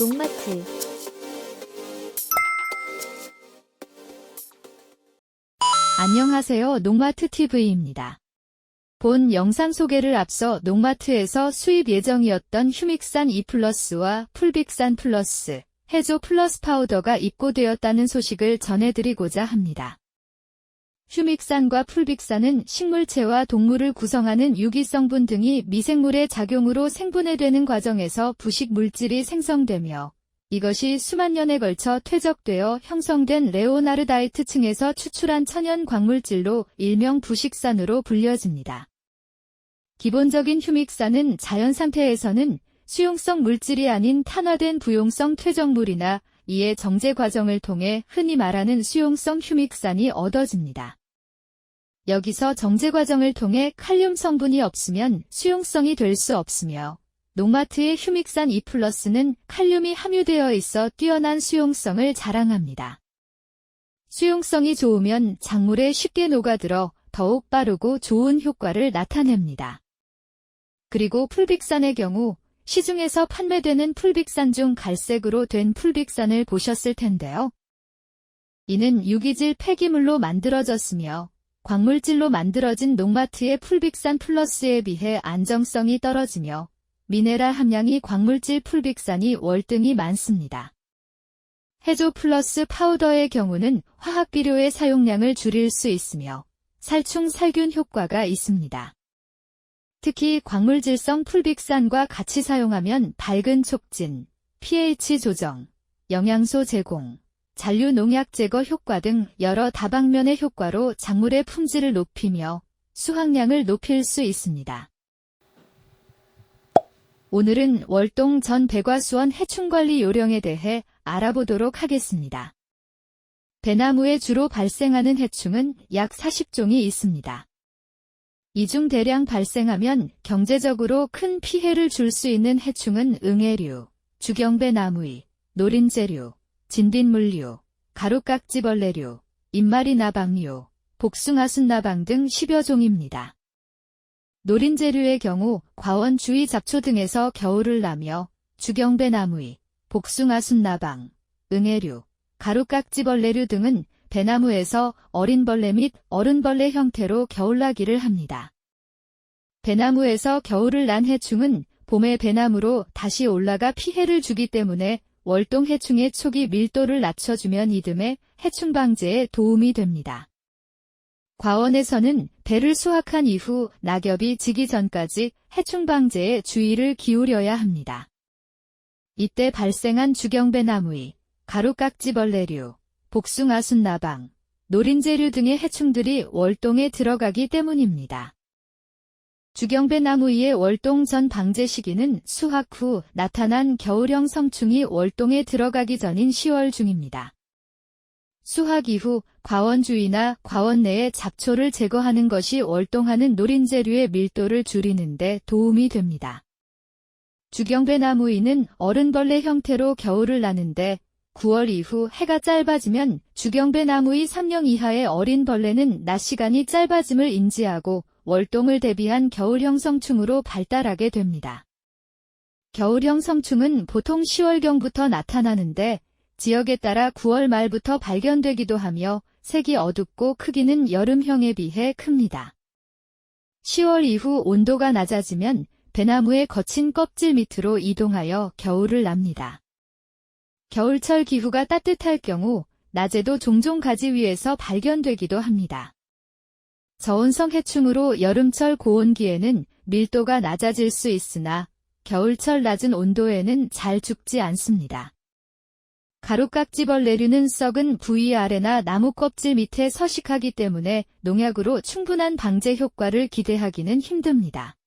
농마트 안녕하세요. 농마트 TV입니다. 본 영상 소개를 앞서 농마트에서 수입 예정이었던 휴믹산 E 플러스와 풀빅산 플러스, 해조 플러스 파우더가 입고되었다는 소식을 전해드리고자 합니다. 휴믹산과 풀빅산은 식물체와 동물을 구성하는 유기성분 등이 미생물의 작용으로 생분해되는 과정에서 부식 물질이 생성되며 이것이 수만 년에 걸쳐 퇴적되어 형성된 레오나르다이트 층에서 추출한 천연 광물질로 일명 부식산으로 불려집니다. 기본적인 휴믹산은 자연 상태에서는 수용성 물질이 아닌 탄화된 부용성 퇴적물이나 이의 정제 과정을 통해 흔히 말하는 수용성 휴믹산이 얻어집니다. 여기서 정제 과정을 통해 칼륨 성분이 없으면 수용성이 될 수 없으며 농마트의 휴믹산 E 플러스는 칼륨이 함유되어 있어 뛰어난 수용성을 자랑합니다. 수용성이 좋으면 작물에 쉽게 녹아들어 더욱 빠르고 좋은 효과를 나타냅니다. 그리고 풀빅산의 경우 시중에서 판매되는 풀빅산 중 갈색으로 된 풀빅산을 보셨을 텐데요. 이는 유기질 폐기물로 만들어졌으며 광물질로 만들어진 농마트의 풀빅산 플러스에 비해 안정성이 떨어지며 미네랄 함량이 광물질 풀빅산이 월등히 많습니다. 해조 플러스 파우더의 경우는 화학 비료의 사용량을 줄일 수 있으며 살충 살균 효과가 있습니다. 특히 광물질성 풀빅산과 같이 사용하면 밝은 촉진, pH 조정, 영양소 제공, 잔류 농약 제거 효과 등 여러 다방면의 효과로 작물의 품질을 높이며 수확량을 높일 수 있습니다. 오늘은 월동 전 백과수원 해충관리 요령에 대해 알아보도록 하겠습니다. 배나무에 주로 발생하는 해충은 약 40종이 있습니다. 이중 대량 발생하면 경제적으로 큰 피해를 줄 수 있는 해충은 응애류, 주경배 나무이, 노린재류, 진딧물류, 가루깍지벌레류, 입마리 나방류, 복숭아순 나방 등 10여 종입니다. 노린재류의 경우 과원 주위 잡초 등에서 겨울을 나며 주경배 나무이, 복숭아순 나방, 응애류, 가루깍지벌레류 등은 배나무에서 어린 벌레 및 어른벌레 형태로 겨울나기를 합니다. 배나무에서 겨울을 난 해충은 봄에 배나무로 다시 올라가 피해를 주기 때문에 월동 해충의 초기 밀도를 낮춰주면 이듬해 해충 방제에 도움이 됩니다. 과원에서는 배를 수확한 이후 낙엽이 지기 전까지 해충 방제에 주의를 기울여야 합니다. 이때 발생한 주경배나무이, 가루깍지벌레류, 복숭아 순나방, 노린재류 등의 해충들이 월동에 들어가기 때문입니다. 주경배 나무의 월동 전 방제 시기는 수확 후 나타난 겨울형 성충이 월동에 들어가기 전인 10월 중입니다. 수확 이후 과원 주위나 과원 내의 잡초를 제거하는 것이 월동하는 노린재류의 밀도를 줄이는 데 도움이 됩니다. 주경배 나무이는 어른벌레 형태로 겨울을 나는데 9월 이후 해가 짧아지면 주경배 나무의 3령 이하의 어린 벌레는 낮 시간이 짧아짐을 인지하고 월동을 대비한 겨울형 성충으로 발달하게 됩니다. 겨울형 성충은 보통 10월경부터 나타나는데 지역에 따라 9월 말부터 발견되기도 하며 색이 어둡고 크기는 여름형에 비해 큽니다. 10월 이후 온도가 낮아지면 배나무의 거친 껍질 밑으로 이동하여 겨울을 납니다. 겨울철 기후가 따뜻할 경우 낮에도 종종 가지 위에서 발견되기도 합니다. 저온성 해충으로 여름철 고온기에는 밀도가 낮아질 수 있으나 겨울철 낮은 온도에는 잘 죽지 않습니다. 가루깍지벌레류는 썩은 부위 아래나 나무 껍질 밑에 서식하기 때문에 농약으로 충분한 방제 효과를 기대하기는 힘듭니다.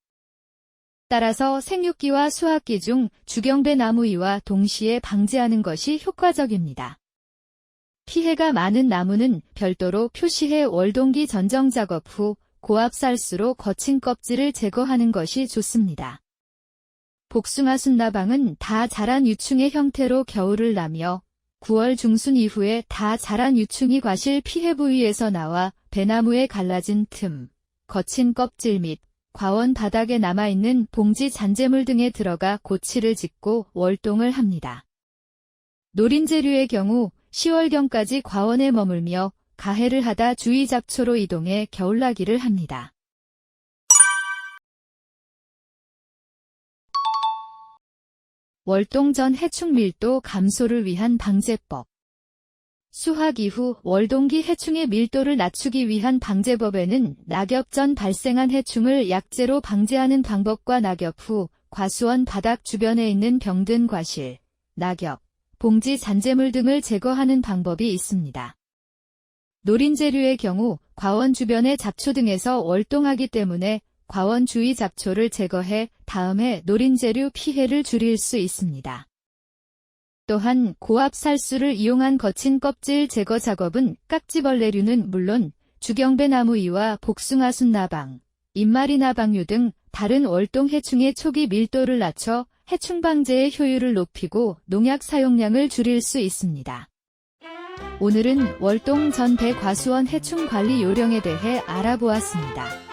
따라서 생육기와 수확기 중 주경배 나무이와 동시에 방제하는 것이 효과적입니다. 피해가 많은 나무는 별도로 표시해 월동기 전정 작업 후 고압살수로 거친 껍질을 제거하는 것이 좋습니다. 복숭아 순나방은 다 자란 유충의 형태로 겨울을 나며 9월 중순 이후에 다 자란 유충이 과실 피해 부위에서 나와 배나무에 갈라진 틈, 거친 껍질 및 과원 바닥에 남아있는 봉지 잔재물 등에 들어가 고치를 짓고 월동을 합니다. 노린재류의 경우 10월경까지 과원에 머물며 가해를 하다 주위 잡초로 이동해 겨울나기를 합니다. 월동 전 해충 밀도 감소를 위한 방제법 수확 이후 월동기 해충의 밀도를 낮추기 위한 방제법에는 낙엽 전 발생한 해충을 약재로 방제하는 방법과 낙엽 후 과수원 바닥 주변에 있는 병든 과실, 낙엽, 봉지 잔재물 등을 제거하는 방법이 있습니다. 노린재류의 경우 과원 주변의 잡초 등에서 월동하기 때문에 과원 주위 잡초를 제거해 다음에 노린재류 피해를 줄일 수 있습니다. 또한 고압 살수를 이용한 거친 껍질 제거 작업은 깍지벌레류는 물론 주경배나무이와 복숭아순 나방, 입마리 나방류 등 다른 월동 해충의 초기 밀도를 낮춰 해충 방제의 효율을 높이고 농약 사용량을 줄일 수 있습니다. 오늘은 월동 전 대과수원 해충 관리 요령에 대해 알아보았습니다.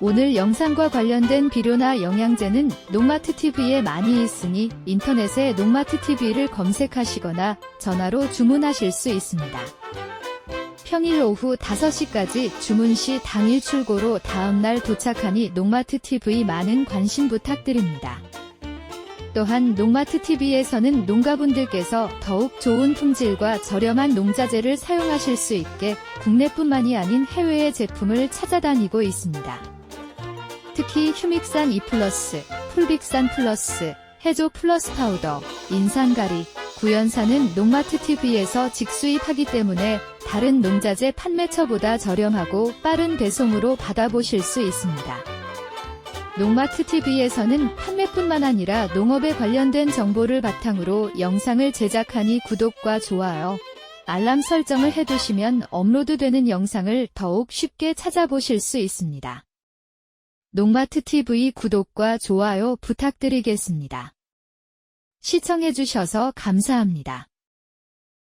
오늘 영상과 관련된 비료나 영양제는 농마트 TV에 많이 있으니 인터넷에 농마트 TV를 검색하시거나 전화로 주문하실 수 있습니다. 평일 오후 5시까지 주문 시 당일 출고로 다음날 도착하니 농마트 TV 많은 관심 부탁드립니다. 또한 농마트 TV에서는 농가분들께서 더욱 좋은 품질과 저렴한 농자재를 사용하실 수 있게 국내뿐만이 아닌 해외의 제품을 찾아다니고 있습니다. 특히 휴믹산 E+, 풀빅산 플러스, 해조 플러스 파우더, 인산가리, 구연산은 농마트 TV에서 직수입하기 때문에 다른 농자재 판매처보다 저렴하고 빠른 배송으로 받아보실 수 있습니다. 농마트 TV에서는 판매뿐만 아니라 농업에 관련된 정보를 바탕으로 영상을 제작하니 구독과 좋아요, 알람 설정을 해두시면 업로드되는 영상을 더욱 쉽게 찾아보실 수 있습니다. 농마트 TV 구독과 좋아요 부탁드리겠습니다. 시청해주셔서 감사합니다.